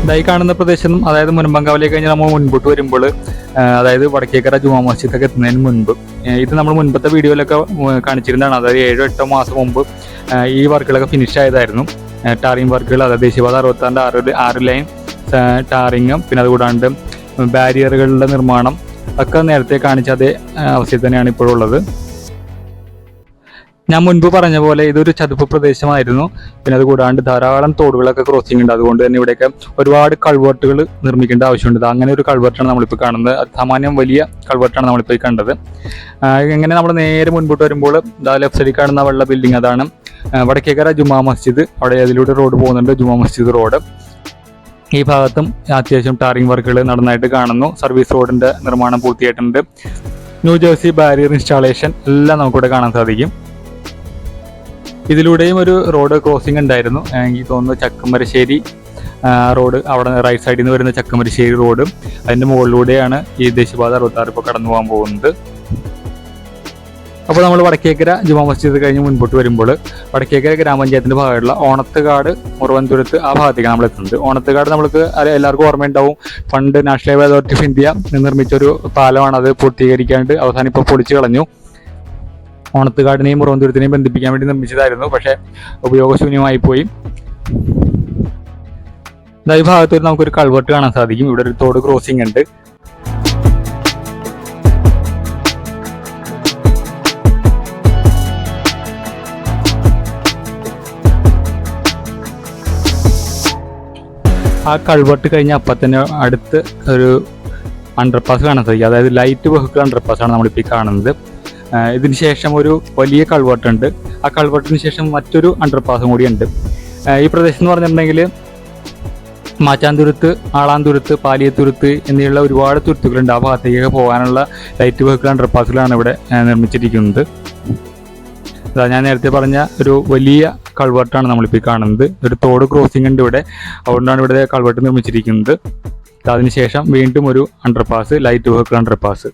ഇതായി കാണുന്ന പ്രദേശം അതായത് മുൻപങ്കാവിലേക്ക് കഴിഞ്ഞ് നമ്മൾ മുൻപോട്ട് വരുമ്പോൾ അതായത് വടക്കേക്കര ജുമാ മസ്ജിദൊക്കെ എത്തുന്നതിന് മുൻപ്. ഇത് നമ്മൾ മുൻപത്തെ വീഡിയോയിലൊക്കെ കാണിച്ചിരുന്നതാണ്. അതായത് ഏഴോ എട്ടോ മാസം മുമ്പ് ഈ വർക്കുകളൊക്കെ ഫിനിഷ് ആയതായിരുന്നു. ടാറിങ് വർക്കുകൾ അതായത് ദേശീയപാത അറുപത്താറിന്റെ ആറ് ആറ് ലൈൻ ടാറിങ്ങും പിന്നെ അതുകൂടാണ്ട് ബാരിയറുകളുടെ നിർമ്മാണം ഒക്കെ നേരത്തെ കാണിച്ച അതേ അവസ്ഥയിൽ തന്നെയാണ് ഇപ്പോഴുള്ളത്. ഞാൻ മുൻപ് പറഞ്ഞ പോലെ ഇതൊരു ചതുപ്പ് പ്രദേശമായിരുന്നു. പിന്നെ അത് കൂടാണ്ട് ധാരാളം തോടുകളൊക്കെ ക്രോസിംഗ് ഉണ്ട്. അതുകൊണ്ട് തന്നെ ഇവിടെയൊക്കെ ഒരുപാട് കൾവേർട്ടുകൾ നിർമ്മിക്കേണ്ട ആവശ്യമുണ്ട്. അങ്ങനെ ഒരു കൾവേർട്ടാണ് നമ്മളിപ്പോൾ കാണുന്നത്. സാമാന്യം വലിയ കൾവേർട്ടാണ് നമ്മളിപ്പോൾ കണ്ടത്. ഇങ്ങനെ നമ്മൾ നേരെ മുൻപോട്ട് വരുമ്പോൾ ദാ ലെഫ്റ്റ് സൈഡിൽ കാണുന്ന വെള്ള ബിൽഡിംഗ് അതാണ്. വടക്കേക്കര ജുമാ മസ്ജിദ്. അവിടെ അതിലൂടെ റോഡ് പോകുന്നുണ്ട് ജുമാ മസ്ജിദ് റോഡ് ഈ ഭാഗത്തും അത്യാവശ്യം ടാറിംഗ് വർക്കുകൾ നടന്നായിട്ട് കാണുന്നു. സർവീസ് റോഡിന്റെ നിർമ്മാണം പൂർത്തിയായിട്ടുണ്ട്. ന്യൂ ജേഴ്സി ബാരിയർ ഇൻസ്റ്റാളേഷൻ എല്ലാം നമുക്കിവിടെ കാണാൻ സാധിക്കും. ഇതിലൂടെയും ഒരു റോഡ് ക്രോസിംഗ് ഉണ്ടായിരുന്നു. എനിക്ക് തോന്നുന്നു ചക്കമരശ്ശേരി റോഡ് അവിടെ റൈറ്റ് സൈഡിൽ നിന്ന് വരുന്ന ചക്കമരശ്ശേരി റോഡ്. അതിന്റെ മുകളിലൂടെയാണ് ഈ ദേശീയപാത അറുപത്താറ് ഇപ്പോൾ കടന്നു പോകാൻ പോകുന്നത്. അപ്പോൾ നമ്മൾ വടക്കേക്കര ജുമാ മസ്ജിദ് കഴിഞ്ഞ് മുൻപോട്ട് വരുമ്പോൾ വടക്കേക്കര ഗ്രാമപഞ്ചായത്തിന്റെ ഭാഗമായിട്ടുള്ള ഓണത്തുകാട് മുറവൻതുരത്ത് ആ ഭാഗത്തേക്ക് നമ്മൾ എത്തുന്നത്. ഓണത്തുകാട് നമ്മൾക്ക് എല്ലാവർക്കും ഓർമ്മയുണ്ടാവും. Fund national highway authority of India നിർമ്മിച്ച ഒരു പാലമാണ് അത് പൂർത്തീകരിക്കാണ്ട് അവസാനം ഇപ്പോൾ പൊളിച്ചു കളഞ്ഞു. ഓണത്തുകാടിനെയും മുറവന്തുരത്തിനെയും ബന്ധിപ്പിക്കാൻ വേണ്ടി നിർമ്മിച്ചതായിരുന്നു. പക്ഷേ ഉപയോഗശൂന്യമായി പോയി. ഈ ഭാഗത്ത് നമുക്കൊരു കൾവെട്ട് കാണാൻ സാധിക്കും. ഇവിടെ ഒരു തോട് ക്രോസിംഗ് ഉണ്ട്. ആ കൾവെട്ട് കഴിഞ്ഞ അപ്പം തന്നെ അടുത്ത് ഒരു അണ്ടർപാസ് കാണാൻ സാധിക്കും. അതായത് ലൈറ്റ് വെഹിക്കിൾ അണ്ടർപാസ് ആണ് നമ്മളിപ്പോൾ കാണുന്നത്. ഇതിന് ശേഷം ഒരു വലിയ കൾവർട്ട് ഉണ്ട് ആ കൾവട്ടിന് ശേഷം മറ്റൊരു അണ്ടർപാസും ഉണ്ട് ഈ പ്രദേശം എന്ന് പറഞ്ഞിട്ടുണ്ടെങ്കിൽ മാച്ചാന്തുരുത്ത് ആളാന്തുരുത്ത് പാലിയത്തുരുത്ത് എന്നിവയുള്ള ഒരുപാട് തുരുത്തുകളുണ്ട്. ആ ഭാഗത്തേക്ക് പോകാനുള്ള ലൈറ്റ് വെഹിക്കിൾ അണ്ടർപാസുകളാണ് ഇവിടെ നിർമ്മിച്ചിരിക്കുന്നത്. അതാ ഞാൻ നേരത്തെ പറഞ്ഞ ഒരു വലിയ കൾവർട്ടാണ് നമ്മളിപ്പോൾ കാണുന്നത്. ഒരു തോട് ക്രോസിംഗ് ഉണ്ട് ഇവിടെ. അതുകൊണ്ടാണ് ഇവിടെ കൾവർട്ട് നിർമ്മിച്ചിരിക്കുന്നത്. അതിനുശേഷം വീണ്ടും ഒരു അണ്ടർപാസ് ലൈറ്റ് വെഹിക്കിൾ അണ്ടർപാസ്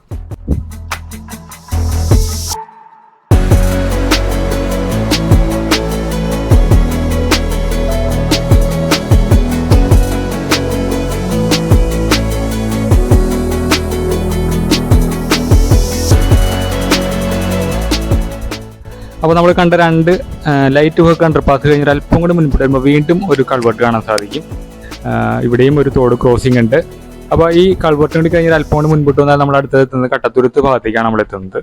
അപ്പോൾ നമ്മൾ കണ്ട രണ്ട് ലൈറ്റ് വർക്ക് അണ്ടർപാസ് കഴിഞ്ഞാൽ അല്പം കൂടി മുൻപോട്ട് വരുമ്പോൾ വീണ്ടും ഒരു കൾവർട്ട് കാണാൻ സാധിക്കും. ഇവിടെയും ഒരു തോട് ക്രോസിംഗ് ഉണ്ട്. അപ്പോൾ ഈ കൾവർട്ട് കൂടി കഴിഞ്ഞാൽ അല്പം കൂടി മുൻപോട്ട് വന്നാൽ നമ്മൾ അടുത്തത് എത്തുന്നത് കട്ടത്തുരുത്ത് ഭാഗത്തേക്കാണ് നമ്മൾ എത്തുന്നത്.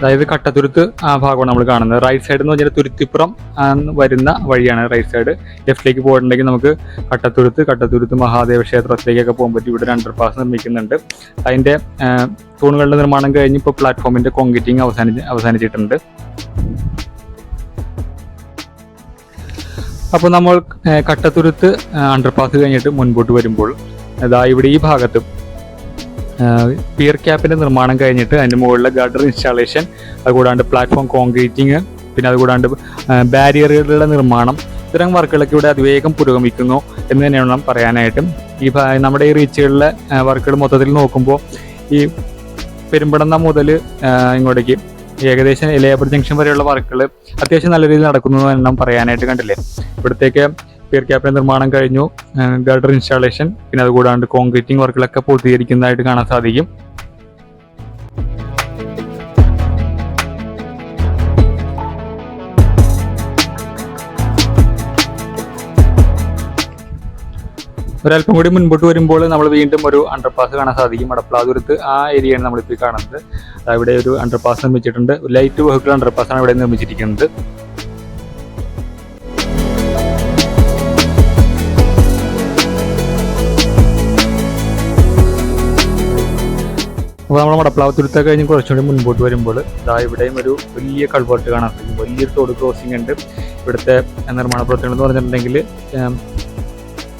അതായത് കട്ടത്തുരുത്ത് ആ ഭാഗമാണ് നമ്മൾ കാണുന്നത്. റൈറ്റ് സൈഡ് എന്ന് പറഞ്ഞാൽ തുരുത്തിപ്പുറം വരുന്ന വഴിയാണ് റൈറ്റ് സൈഡ് ലെഫ്റ്റിലേക്ക് പോയിട്ടുണ്ടെങ്കിൽ നമുക്ക് കട്ടത്തുരുത്ത് കട്ടത്തുരുത്ത് മഹാദേവ ക്ഷേത്രത്തിലേക്കൊക്കെ പോകാൻ പറ്റും. ഇവിടെ ഒരു അണ്ടർ പാസ് നിർമ്മിക്കുന്നുണ്ട്. അതിന്റെ തൂണുകളുടെ നിർമ്മാണം കഴിഞ്ഞ് ഇപ്പോൾ പ്ലാറ്റ്ഫോമിന്റെ കോൺക്രീറ്റിംഗ് അവസാനി അവസാനിച്ചിട്ടുണ്ട്. അപ്പോൾ നമ്മൾ കട്ടത്തുരുത്ത് അണ്ടർ പാസ് കഴിഞ്ഞിട്ട് മുൻപോട്ട് വരുമ്പോൾ അതാ ഇവിടെ ഈ ഭാഗത്ത് പിയർ ക്യാപ്പിന്റെ നിർമ്മാണം കഴിഞ്ഞിട്ട് അതിന്റെ മുകളിലെ ഗഡർ ഇൻസ്റ്റാളേഷൻ അതുകൂടാണ്ട് പ്ലാറ്റ്ഫോം കോൺക്രീറ്റിങ് പിന്നെ അതുകൂടാണ്ട് ബാരിയറുകളുടെ നിർമ്മാണം. ഇത്തരം വർക്കുകളൊക്കെ ഇവിടെ അതിവേഗം പുരോഗമിക്കുന്നു എന്ന് തന്നെയാണ് നാം പറയാനായിട്ടും. ഈ നമ്മുടെ ഈ റീച്ചുകളിലെ വർക്കുകൾ മൊത്തത്തിൽ നോക്കുമ്പോൾ ഈ പെരുമ്പടന്ന മുതൽ ഇങ്ങോട്ടേക്ക് ഏകദേശം ലേബർ ജംഗ്ഷൻ വരെയുള്ള വർക്കുകൾ അത്യാവശ്യം നല്ല രീതിയിൽ നടക്കുന്നു എന്ന് പറയാനായിട്ട് കണ്ടില്ലേ? ഇവിടത്തേക്ക് പിയർ ക്യാപ്പിന്റെ നിർമ്മാണം കഴിഞ്ഞു. ഗഡർ ഇൻസ്റ്റാളേഷൻ പിന്നെ അതുകൂടാണ്ട് കോൺക്രീറ്റിംഗ് വർക്കുകളൊക്കെ പൂർത്തീകരിക്കുന്നതായിട്ട് കാണാൻ സാധിക്കും. ഒരല്പം കൂടി മുൻപോട്ട് വരുമ്പോൾ നമ്മൾ വീണ്ടും ഒരു അണ്ടർപാസ് കാണാൻ സാധിക്കും. അടപ്പ്ലാതുരത്ത് ആ ഏരിയയാണ് നമ്മളിപ്പോൾ കാണുന്നത്. അവിടെ ഒരു അണ്ടർപാസ് നിർമ്മിച്ചിട്ടുണ്ട്. ലൈറ്റ് വെഹിക്കിൾ അണ്ടർപാസ് ആണ് ഇവിടെ നിർമ്മിച്ചിരിക്കുന്നത്. അപ്പോൾ നമ്മൾ മടപ്ലാവത്തുരുത്തൊക്കെ കഴിഞ്ഞ് കുറച്ചുകൂടി മുൻപോട്ട് വരുമ്പോൾ ഇതാ ഇവിടെയും ഒരു വലിയ കൾവർട്ട് കാണാൻ വലിയൊരു തോട് ക്രോസിംഗ് ഉണ്ട്. ഇവിടുത്തെ നിർമ്മാണ പ്രവർത്തനങ്ങൾ എന്ന് പറഞ്ഞിട്ടുണ്ടെങ്കിൽ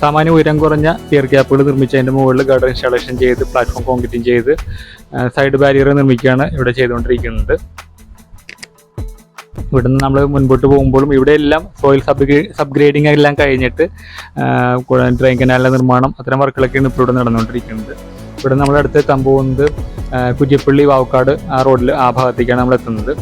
സാമാന്യ ഉയരം കുറഞ്ഞ ടിയർ ഗ്യാപ്പുകൾ നിർമ്മിച്ച് അതിന്റെ മുകളിൽ ഗാർഡൻ ഇൻസ്റ്റാളേഷൻ ചെയ്ത് പ്ലാറ്റ്ഫോം കോൺക്രീറ്റിംഗ് ചെയ്ത് സൈഡ് ബാരിയർ നിർമ്മിക്കുകയാണ് ഇവിടെ ചെയ്തുകൊണ്ടിരിക്കുന്നത്. ഇവിടുന്ന് നമ്മൾ മുൻപോട്ട് പോകുമ്പോഴും ഇവിടെ എല്ലാം സോയിൽ സബ് സബ്ഗ്രേഡിംഗ് എല്ലാം കഴിഞ്ഞിട്ട് ഡ്രെയിൻ കനാലിന്റെ നിർമ്മാണം അത്തരം വർക്കുകളൊക്കെയാണ് ഇപ്പോൾ ഇവിടെ നടന്നുകൊണ്ടിരിക്കുന്നത്. ഇവിടെ നമ്മൾ അടുത്ത് എത്താൻ കുറ്റിപ്പള്ളി വാവക്കാട് ആ റോഡിൽ ആ ഭാഗത്തേക്കാണ് നമ്മൾ എത്തുന്നത്.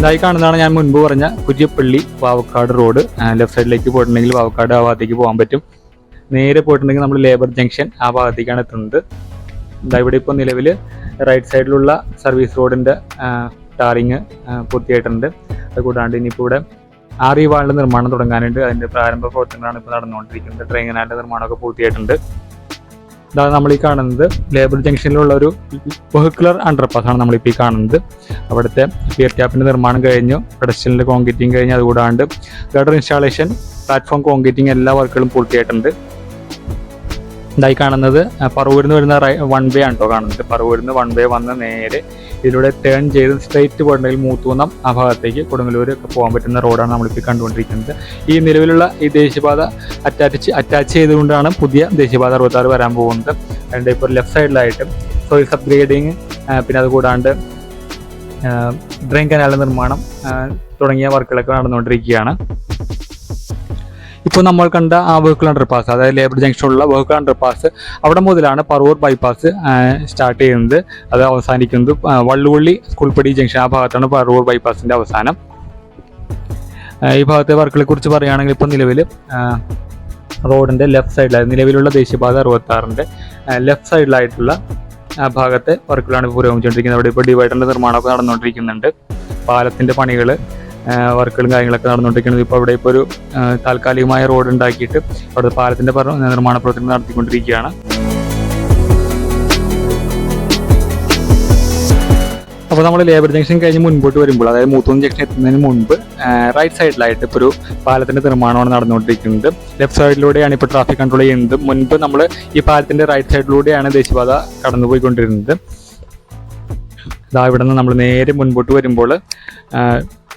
ഇതായി കാണുന്നതാണ് ഞാൻ മുൻപ് പറഞ്ഞ കുറ്റിപ്പള്ളി വാവക്കാട് റോഡ്. ലെഫ്റ്റ് സൈഡിലേക്ക് പോയിട്ടുണ്ടെങ്കിൽ വാവക്കാട് ആ ഭാഗത്തേക്ക് പോകാൻ പറ്റും. നേരെ പോയിട്ടുണ്ടെങ്കിൽ നമ്മൾ ലേബർ ജംഗ്ഷൻ ആ ഭാഗത്തേക്കാണ് എത്തുന്നത്. ഇതാ ഇവിടെ ഇപ്പോൾ നിലവിൽ റൈറ്റ് സൈഡിലുള്ള സർവീസ് റോഡിന്റെ ടാറിങ് പൂർത്തിയായിട്ടുണ്ട്. അതുകൂടാണ്ട് ഇനിയിപ്പോൾ ഇവിടെ ആറി വാളിന്റെ നിർമ്മാണം തുടങ്ങാനുണ്ട്. അതിന്റെ പ്രാരംഭ പ്രവർത്തനങ്ങളാണ് ഇപ്പോൾ നടന്നുകൊണ്ടിരിക്കുന്നത്. ട്രെയിൻ കനാലിന്റെ നിർമ്മാണമൊക്കെ പൂർത്തിയായിട്ടുണ്ട്. അതാണ് നമ്മൾ ഈ കാണുന്നത് ലേബർ ജംഗ്ഷനിലുള്ള ഒരു വെഹിക്കുലർ അണ്ടർപാസ് ആണ് നമ്മളിപ്പോൾ ഈ കാണുന്നത്. അവിടുത്തെ പിയർ ടാപ്പിന്റെ നിർമ്മാണം കഴിഞ്ഞു. പെഡസ്റ്റലിന്റെ കോൺക്രീറ്റിംഗ് കഴിഞ്ഞ്. അതുകൂടാണ്ട് ഗഡർ ഇൻസ്റ്റാളേഷൻ പ്ലാറ്റ്ഫോം കോൺക്രീറ്റിംഗ് എല്ലാ വർക്കുകളും പൂർത്തിയായിട്ടുണ്ട്. ഇതായി കാണുന്നത്. പറവൂരിൽ നിന്ന് വരുന്ന വൺ വേ ആണ് കേട്ടോ കാണുന്നത്. പറവൂരിൽ നിന്ന് വൺ വേ വന്ന് നേരെ ഇതിലൂടെ ടേൺ ചെയ്ത് സ്ട്രൈറ്റ് പോയിട്ടുണ്ടെങ്കിൽ മൂത്തൂന്നം ആ ഭാഗത്തേക്ക് കൊടുങ്ങല്ലൂർ ഒക്കെ പോകാൻ പറ്റുന്ന റോഡാണ് നമ്മളിപ്പോൾ കണ്ടുകൊണ്ടിരിക്കുന്നത്. ഈ നിലവിലുള്ള ഈ ദേശീയപാത അറ്റാച്ച് അറ്റാച്ച് ചെയ്തുകൊണ്ടാണ് പുതിയ ദേശീയപാത അറുപത്താറ് വരാൻ പോകുന്നത്. അതിന്റെ ഇപ്പോൾ ലെഫ്റ്റ് സൈഡിലായിട്ട് സോയിൽ സബ്ഗ്രേഡിങ് പിന്നെ അതുകൂടാണ്ട് ഡ്രെയിൻ കനാലിന്റെ നിർമ്മാണം തുടങ്ങിയ വർക്കുകളൊക്കെ നടന്നുകൊണ്ടിരിക്കുകയാണ്. ഇപ്പോൾ നമ്മൾ കണ്ട ആ വെഹിക്കിൾ അണ്ടർപാസ് അതായത് ലേബർ ജംഗ്ഷനിലുള്ള വെഹിക്കിൾ അണ്ടർപാസ് അവിടെ മുതലാണ് പറവൂർ ബൈപ്പാസ് സ്റ്റാർട്ട് ചെയ്യുന്നത്. അത് അവസാനിക്കുന്നത് വള്ളുവള്ളി സ്കൂൾപ്പടി ജംഗ്ഷൻ ആ ഭാഗത്താണ് പറവൂർ ബൈപ്പാസിന്റെ അവസാനം. ഈ ഭാഗത്തെ വർക്കുകളെ കുറിച്ച് പറയുകയാണെങ്കിൽ ഇപ്പോൾ നിലവിൽ റോഡിന്റെ ലെഫ്റ്റ് സൈഡിലായി നിലവിലുള്ള ദേശീയപാത അറുപത്താറിന്റെ ലെഫ്റ്റ് സൈഡിലായിട്ടുള്ള ഭാഗത്തെ വർക്കുകളാണ് പുരോഗമിച്ചുകൊണ്ടിരിക്കുന്നത്. അവിടെ ഇപ്പോൾ ഡിവൈഡറിന്റെ നിർമ്മാണമൊക്കെ നടന്നുകൊണ്ടിരിക്കുന്നുണ്ട്. പാലത്തിന്റെ പണികൾ വർക്കുകളും കാര്യങ്ങളൊക്കെ നടന്നുകൊണ്ടിരിക്കുന്നത് ഇപ്പോൾ അവിടെ ഇപ്പോൾ ഒരു താൽക്കാലികമായ റോഡ് ഉണ്ടാക്കിയിട്ട് അവിടെ പാലത്തിന്റെ നിർമ്മാണ പ്രവർത്തനം നടത്തിക്കൊണ്ടിരിക്കുകയാണ്. അപ്പോൾ നമ്മൾ ലേബർ ജംഗ്ഷൻ കഴിഞ്ഞ് മുൻപോട്ട് വരുമ്പോൾ അതായത് മൂത്തൂന്ന് ജംഗ്ഷൻ എത്തുന്നതിന് മുൻപ് റൈറ്റ് സൈഡിലായിട്ട് ഇപ്പോൾ ഒരു പാലത്തിന്റെ നിർമ്മാണമാണ് നടന്നുകൊണ്ടിരിക്കുന്നത്. ലെഫ്റ്റ് സൈഡിലൂടെയാണ് ഇപ്പോൾ ട്രാഫിക് കൺട്രോൾ ചെയ്യുന്നത്. മുൻപ് നമ്മൾ ഈ പാലത്തിന്റെ റൈറ്റ് സൈഡിലൂടെയാണ് ദേശീയപാത കടന്നുപോയിക്കൊണ്ടിരുന്നത്. ഇതാ ഇവിടെ നിന്ന് നമ്മൾ നേരെ മുൻപോട്ട് വരുമ്പോൾ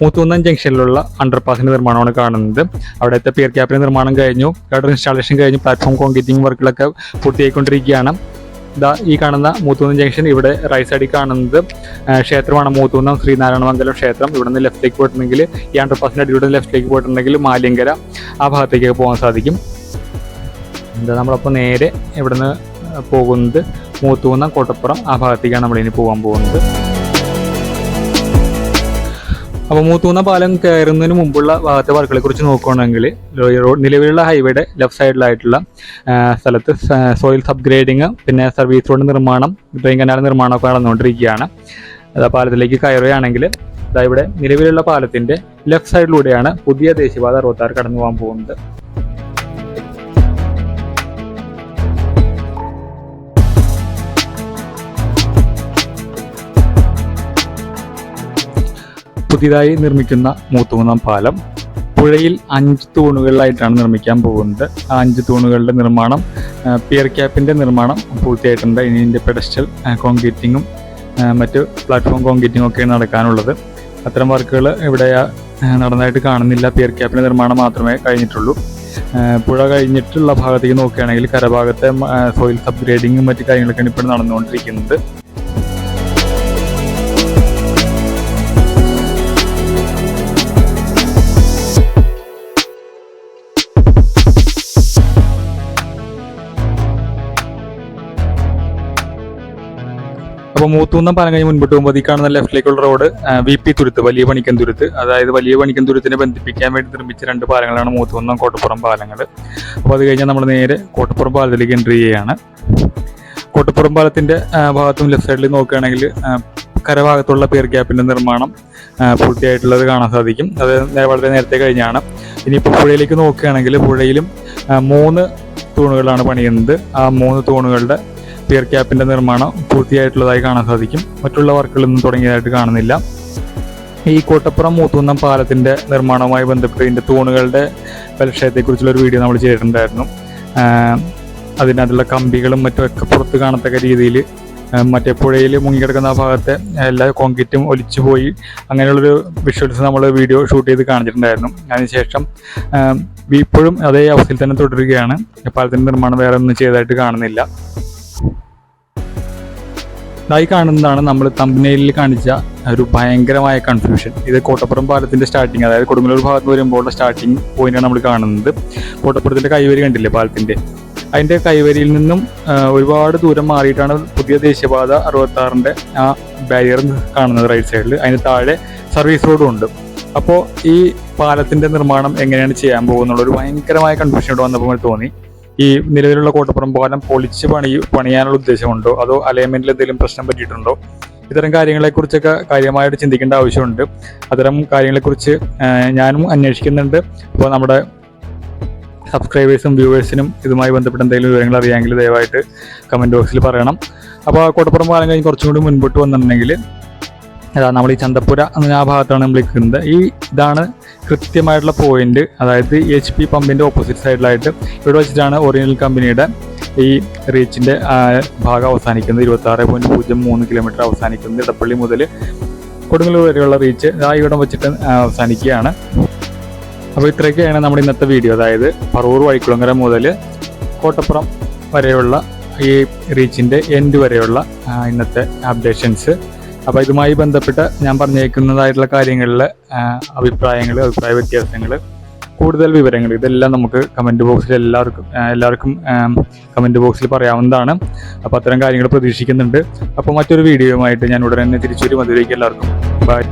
മൂത്തുന്നം ജംഗ്ഷനിലുള്ള അണ്ടർപാസിന്റെ നിർമ്മാണമാണ് കാണുന്നത്. അവിടുത്തെ പിയർ ക്യാപ്പിന്റെ നിർമ്മാണം കഴിഞ്ഞു. ഗഡർ ഇൻസ്റ്റാളേഷൻ കഴിഞ്ഞു. പ്ലാറ്റ്ഫോം കോൺക്രീറ്റിംഗ് വർക്കുകളൊക്കെ പൂർത്തിയായിക്കൊണ്ടിരിക്കുകയാണ്. ഇതാ ഈ കാണുന്ന മൂത്തുന്നം ജംഗ്ഷൻ ഇവിടെ റൈറ്റ് സൈഡിൽ കാണുന്നത്. ക്ഷേത്രമാണ് ശ്രീനാരായണ ശ്രീനാരായണമംഗലം ക്ഷേത്രം. ഇവിടെ നിന്ന് ലെഫ്റ്റിലേക്ക് പോയിട്ടുണ്ടെങ്കിൽ ഈ അണ്ടർപാസിന്റെ അടിയുടെ ലെഫ്റ്റിലേക്ക് പോയിട്ടുണ്ടെങ്കിൽ മാലിയങ്കര ആ ഭാഗത്തേക്ക് പോകാൻ സാധിക്കും. എന്താ നമ്മളപ്പോൾ നേരെ ഇവിടുന്ന് പോകുന്നത് മൂത്തൂന്നം കോട്ടപ്പുറം ആ ഭാഗത്തേക്കാണ് നമ്മളിനി പോകാൻ പോകുന്നത്. അപ്പോൾ മൂത്തൂന്ന പാലം കയറുന്നതിന് മുമ്പുള്ള ഭാഗത്തെ വർക്കുകളെ കുറിച്ച് നോക്കുകയാണെങ്കിൽ റോഡ് നിലവിലുള്ള ഹൈവേയുടെ ലെഫ്റ്റ് സൈഡിലായിട്ടുള്ള സ്ഥലത്ത് സോയിൽ സബ്ഗ്രേഡിങ് പിന്നെ സർവീസ് റോഡ് നിർമ്മാണം ഡ്രെയിൻ കനാൽ നിർമ്മാണമൊക്കെ നടന്നുകൊണ്ടിരിക്കുകയാണ്. അത് പാലത്തിലേക്ക് കയറുകയാണെങ്കിൽ ഇവിടെ നിലവിലുള്ള പാലത്തിന്റെ ലെഫ്റ്റ് സൈഡിലൂടെയാണ് പുതിയ ദേശീയപാത അറുപത്താറ് കടന്നു പോകാൻ പോകുന്നത്. പുതിയതായി നിർമ്മിക്കുന്ന മൂത്തുകുന്നം പാലം. പുഴയിൽ അഞ്ച് തൂണുകളിലായിട്ടാണ് നിർമ്മിക്കാൻ പോകുന്നത്. ആ അഞ്ച് തൂണുകളുടെ നിർമ്മാണം പിയർ ക്യാപ്പിന്റെ നിർമ്മാണം പൂർത്തിയായിട്ടുണ്ട്. ഇനി ഇതിന്റെ പെഡസ്റ്റൽ കോൺക്രീറ്റിങ്ങും മറ്റ് പ്ലാറ്റ്ഫോം കോൺക്രീറ്റിങ്ങും ഒക്കെ നടക്കാനുള്ളത്. അത്തരം വർക്കുകൾ ഇവിടെ നടന്നതായിട്ട് കാണുന്നില്ല. പിയർ ക്യാപ്പിന്റെ നിർമ്മാണം മാത്രമേ കഴിഞ്ഞിട്ടുള്ളൂ. പുഴ കഴിഞ്ഞിട്ടുള്ള ഭാഗത്തേക്ക് നോക്കുകയാണെങ്കിൽ കരഭാഗത്തെ സോയിൽ സബ്ഗ്രേഡിങ്ങും മറ്റു കാര്യങ്ങളൊക്കെയാണ് ഇപ്പോൾ നടന്നുകൊണ്ടിരിക്കുന്നത്. അപ്പോൾ മൂത്തൂന്നം പാലം കഴിഞ്ഞ് മുൻപോട്ട് പോകുമ്പോൾ ഈ കാണുന്ന ലെഫ്റ്റിലേക്കുള്ള റോഡ്. വി പി തുരുത്ത് വലിയ പണിക്കൻ തുരുത്ത്. അതായത് വലിയ പണിക്കൻ തുരുത്തിനെ ബന്ധിപ്പിക്കാൻ വേണ്ടി നിർമ്മിച്ച രണ്ട് പാലങ്ങളാണ് മൂത്തൂന്നം കോട്ടപ്പുറം പാലങ്ങൾ. അപ്പോൾ അത് കഴിഞ്ഞാൽ നമ്മൾ നേരെ കോട്ടപ്പുറം പാലത്തിലേക്ക് എൻട്രി ചെയ്യുകയാണ് കോട്ടപ്പുറം പാലത്തിന്റെ ഭാഗത്തും ലെഫ്റ്റ് സൈഡിൽ നോക്കുകയാണെങ്കിൽ കരഭാഗത്തുള്ള പിയർ ഗ്യാപ്പിന്റെ നിർമ്മാണം പൂർത്തിയായിട്ടുള്ളത് കാണാൻ സാധിക്കും. അത് വളരെ നേരത്തെ കഴിഞ്ഞാണ്. ഇനിയിപ്പോൾ പുഴയിലേക്ക് നോക്കുകയാണെങ്കിൽ പുഴയിലും മൂന്ന് തൂണുകളാണ് പണിയുന്നത്. ആ മൂന്ന് തൂണുകളുടെ പിയർ ക്യാപ്പിന്റെ നിർമ്മാണം പൂർത്തിയായിട്ടുള്ളതായി കാണാൻ സാധിക്കും. മറ്റുള്ള വർക്കുകളൊന്നും തുടങ്ങിയതായിട്ട് കാണുന്നില്ല. ഈ കോട്ടപ്പുറം മൂത്തുന്നം പാലത്തിന്റെ നിർമ്മാണവുമായി ബന്ധപ്പെട്ട് ഇതിന്റെ തൂണുകളുടെ ബലക്ഷയത്തെക്കുറിച്ചുള്ള ഒരു വീഡിയോ നമ്മൾ ചെയ്തിട്ടുണ്ടായിരുന്നു. അതിനകത്തുള്ള കമ്പികളും മറ്റും ഒക്കെ പുറത്ത് കാണത്തക്ക രീതിയിൽ മറ്റേ പുഴയിൽ മുങ്ങിക്കിടക്കുന്ന ആ ഭാഗത്തെ എല്ലാ കോൺക്രീറ്റും ഒലിച്ചു പോയി അങ്ങനെയുള്ളൊരു വിഷ്വൽസ് നമ്മൾ വീഡിയോ ഷൂട്ട് ചെയ്ത് കാണിച്ചിട്ടുണ്ടായിരുന്നു. അതിനുശേഷം ഇപ്പോഴും അതേ അവസ്ഥയിൽ തന്നെ തുടരുകയാണ്. പാലത്തിന്റെ നിർമ്മാണം വേറെ ഒന്നും ചെയ്തതായിട്ട് കാണുന്നില്ല. ഇതായി കാണുന്നതാണ് നമ്മൾ തമ്പനയിലിൽ കാണിച്ച ഒരു ഭയങ്കരമായ കൺഫ്യൂഷൻ ഇത് കോട്ടപ്പുറം പാലത്തിന്റെ സ്റ്റാർട്ടിങ് അതായത് കൊടുങ്ങല്ലൂർ ഭാഗത്ത് വരുമ്പോൾ സ്റ്റാർട്ടിങ് പോയിന്റാണ് നമ്മൾ കാണുന്നത്. കോട്ടപ്പുറത്തിന്റെ കൈവരി കണ്ടില്ലേ പാലത്തിന്റെ? അതിന്റെ കൈവരിയിൽ നിന്നും ഒരുപാട് ദൂരം മാറിയിട്ടാണ് പുതിയ ദേശീയപാത അറുപത്തി ആറിന്റെ ആ ബാരിയർ കാണുന്നത് റൈറ്റ് സൈഡിൽ അതിന് താഴെ സർവീസ് റോഡും ഉണ്ട്. അപ്പോൾ ഈ പാലത്തിന്റെ നിർമ്മാണം എങ്ങനെയാണ് ചെയ്യാൻ പോകുന്നുള്ള ഒരു ഭയങ്കരമായ കൺഫ്യൂഷൻ ഇവിടെ വന്നപ്പോൾ തോന്നി. ഈ നിലവിലുള്ള കോട്ടപ്പുറം പാലം പൊളിച്ച് പണി പണിയാനുള്ള ഉദ്ദേശമുണ്ടോ? അതോ അലൈൻമെന്റിൽ എന്തെങ്കിലും പ്രശ്നം പറ്റിയിട്ടുണ്ടോ? ഇത്തരം കാര്യങ്ങളെക്കുറിച്ചൊക്കെ കാര്യമായിട്ട് ചിന്തിക്കേണ്ട ആവശ്യമുണ്ട്. അത്തരം കാര്യങ്ങളെക്കുറിച്ച് ഞാനും അന്വേഷിക്കുന്നുണ്ട്. അപ്പോൾ നമ്മുടെ സബ്സ്ക്രൈബേഴ്സും വ്യൂവേഴ്സിനും ഇതുമായി ബന്ധപ്പെട്ട് എന്തെങ്കിലും വിവരങ്ങൾ അറിയാമെങ്കിൽ ദയവായിട്ട് കമന്റ് ബോക്സിൽ പറയണം. അപ്പോൾ കോട്ടപ്പുറം പാലം കഴിഞ്ഞ് കുറച്ചും കൂടി മുൻപോട്ട് വന്നിട്ടുണ്ടെങ്കിൽ അതാ നമ്മൾ ഈ ചന്തപ്പുര എന്ന ആ ഭാഗത്താണ് നമ്മൾ നിൽക്കുന്നത്. ഈ ഇതാണ് കൃത്യമായിട്ടുള്ള പോയിന്റ് അതായത് എച്ച് പി പമ്പിന്റെ ഓപ്പോസിറ്റ് സൈഡിലായിട്ട് ഇവിടെ വെച്ചിട്ടാണ് ഒറിജിനൽ കമ്പനിയുടെ ഈ റീച്ചിന്റെ ഭാഗം അവസാനിക്കുന്നത്. ഇരുപത്തി ആറ് പോയിന്റ് പൂജ്യം മൂന്ന് കിലോമീറ്റർ അവസാനിക്കുന്നത് ഇടപ്പള്ളി മുതൽ കൊടുങ്ങല്ലൂർ വരെയുള്ള റീച്ച് ആ ഇവിടം വെച്ചിട്ട് അവസാനിക്കുകയാണ്. അപ്പോൾ ഇത്രയൊക്കെയാണ് നമ്മുടെ ഇന്നത്തെ വീഡിയോ അതായത് പറവൂർ വഴിക്കുളങ്ങര മുതൽ കോട്ടപ്പുറം വരെയുള്ള ഈ റീച്ചിന്റെ എൻഡ് വരെയുള്ള ഇന്നത്തെ അപ്ഡേഷൻസ് അപ്പോൾ ഇതുമായി ബന്ധപ്പെട്ട് ഞാൻ പറഞ്ഞേക്കുന്നതായിട്ടുള്ള കാര്യങ്ങളിൽ അഭിപ്രായങ്ങൾ അഭിപ്രായ വ്യത്യാസങ്ങൾ കൂടുതൽ വിവരങ്ങൾ ഇതെല്ലാം നമുക്ക് കമന്റ് ബോക്സിൽ എല്ലാവർക്കും എല്ലാവർക്കും കമന്റ് ബോക്സിൽ പറയാവുന്നതാണ്. അപ്പോൾ അത്തരം കാര്യങ്ങൾ പ്രതീക്ഷിക്കുന്നുണ്ട്. അപ്പോൾ മറ്റൊരു വീഡിയോയുമായിട്ട് ഞാൻ ഉടനെ തന്നെ തിരിച്ചു വരും അതിലേക്ക് എല്ലാവർക്കും. ബൈ